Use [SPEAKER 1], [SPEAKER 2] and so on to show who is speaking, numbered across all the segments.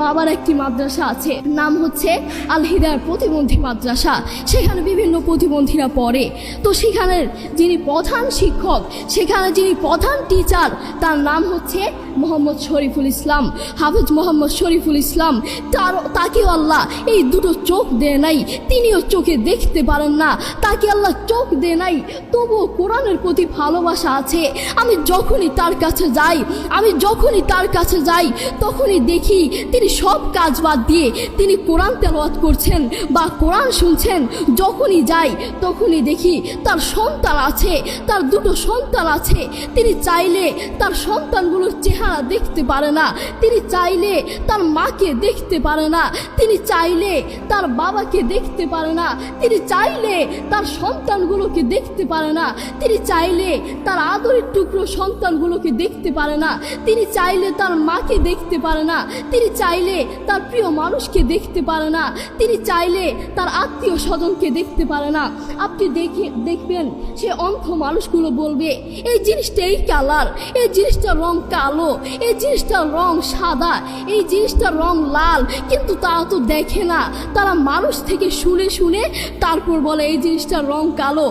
[SPEAKER 1] আবার একটি মাদ্রাসা আছে। নাম হচ্ছে আল হিদায়ার প্রতিবন্ধী মাদ্রাসা। সেখানে বিভিন্ন প্রতিবন্ধীরা পড়ে। তো সেখানের যিনি প্রধান শিক্ষক, সেখানে যিনি প্রধান টিচার তার নাম হচ্ছে মোহাম্মদ শরীফুল ইসলাম। হাফিজ মোহাম্মদ শরীফুল ইসলাম, তার তাকে আল্লাহ এই দুটো চোখ দেয় নাই। তিনিও চোখে দেখতে পারেন না। তাকে আল্লাহ চোখ দেয় নাই। তবুও কোরআনের প্রতি ভালোবাসা আছে। আমি যখনই তার কাছে যাই, আমি যখনই তার কাছে যাই, তখনই দেখি তিনি সব কাজ বাদ দিয়ে তিনি কোরআন তেলাওয়াত করছেন বা কোরআন শুনছেন, যখনই যাই তখনই দেখি তার সন্তান আছে, তার দুটো সন্তান আছে। তিনি চাইলে তার সন্তানগুলোর চেহারা দেখতে পারে না, তিনি চাইলে তার মাকে দেখতে পারে না, তিনি চাইলে তার বাবাকে দেখতে পারে না, তিনি চাইলে তার সন্তানগুলোকে দেখতে পারে না, তিনি চাইলে তার আদরের টুকরো সন্তানগুলোকে দেখতে পারে না, তিনি চাইলে তার মাকে দেখতে পারে না, তিনি চাইলে তার প্রিয় মানুষকে দেখতে পারে না। তিনি চাইলে তার আত্মীয় স্বজনকে দেখতে পারে না। আপনি দেখে, দেখবেন সে অন্ধ মানুষগুলো বলবে, এই জিনিসটা এই কালার, এই জিনিসটার রং কালো, এই জিনিসটার রং সাদা, এই জিনিসটার রং লাল। কিন্তু তারা তো দেখে না। তারা মানুষ থেকে শুনে শুনে তারপর বলে, এই জিনিসটার রং কালো।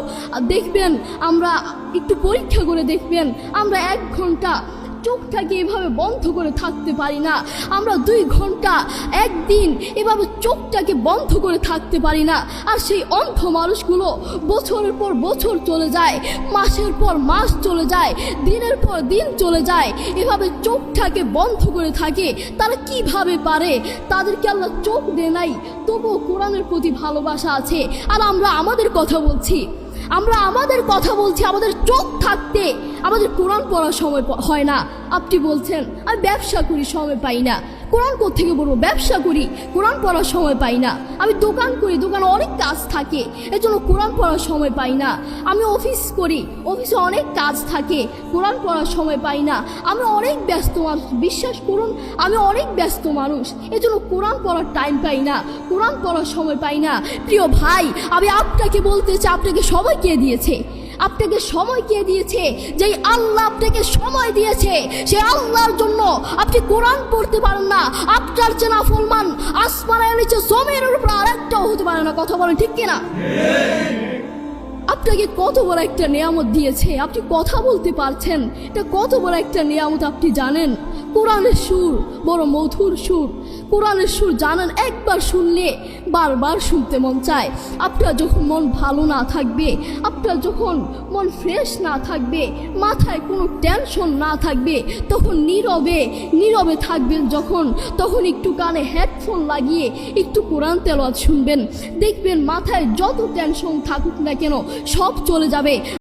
[SPEAKER 1] দেখবেন, আমরা একটু পরীক্ষা করে দেখবেন, আমরা এক ঘণ্টা চোখটাকে এভাবে বন্ধ করে থাকতে পারি না। আমরা দুই ঘণ্টা, একদিন এভাবে চোখটাকে বন্ধ করে থাকতে পারি না। আর সেই অন্ধ মানুষগুলো বছরের পর বছর চলে যায়, মাসের পর মাস চলে যায়, দিনের পর দিন চলে যায়, এভাবে চোখটাকে বন্ধ করে থাকে। তারা কীভাবে পারে? তাদেরকে আল্লাহ চোখ দেয় নাই, তবুও কোরআনের প্রতি ভালোবাসা আছে। আর আমরা আমাদের কথা বলছি। আমরা আমাদের কথা বলছি, আমাদের চোখ থাকতে, আমাদের কোরআন পড়ার সময় হয় না। আপনি বলছেন, আমি ব্যবসা করি, সময় পাই না। কোরআন থেকে বলব? ব্যবসা করি। কোরআন পড়ার সময় পাই না। আমি দোকান করি, দোকানে অনেক কাজ থাকে। এর জন্য কোরআন পড়ার সময় পাই না। আমি অফিস করি, অফিসে অনেক কাজ থাকে। কোরআন পড়ার সময় পাই না। আমি অনেক ব্যস্ত মানুষ, বিশ্বাস করুন, আমি অনেক ব্যস্ত মানুষ। এর জন্য কোরআন পড়ার টাইম পাই না। কোরআন পড়ার সময় পাই না। প্রিয় ভাই, আমি আপনাকে বলতে চাই, আপনাকে সময় কে দিয়েছে। আপনাকে সময় কে দিয়েছে? যেই আল্লাহ আপনাকে সময় দিয়েছে সেই আল্লাহর জন্য আপনি কোরআন পড়তে পারেন না। আপনার চেনা ফলমান আসমানের নিচে জমির উপর আরেকটাও হতে পারে না। কথা বলেন ঠিক কিনা? আপনাকে কত বড় একটা নিয়ামত দিয়েছে। আপনি কথা বলতে পারছেন। এটা কত বড় একটা নিয়ামত আপনি জানেন? কোরআনের সুর বড় মধুর সুর। কোরআনের সুর জানেন, একবার শুনলে বারবার শুনতে মন চায়। আপনার যখন মন ভালো না থাকবে, আপনার যখন মন ফ্রেশ না থাকবে, মাথায় কোনো টেনশন না থাকবে, তখন নীরবে নীরবে থাকবেন যখন, তখন একটু কানে হেডফোন লাগিয়ে একটু কোরআন তেলাওয়াত শুনবেন। দেখবেন মাথায় যত টেনশন থাকুক না কেন, সব চলে যাবে।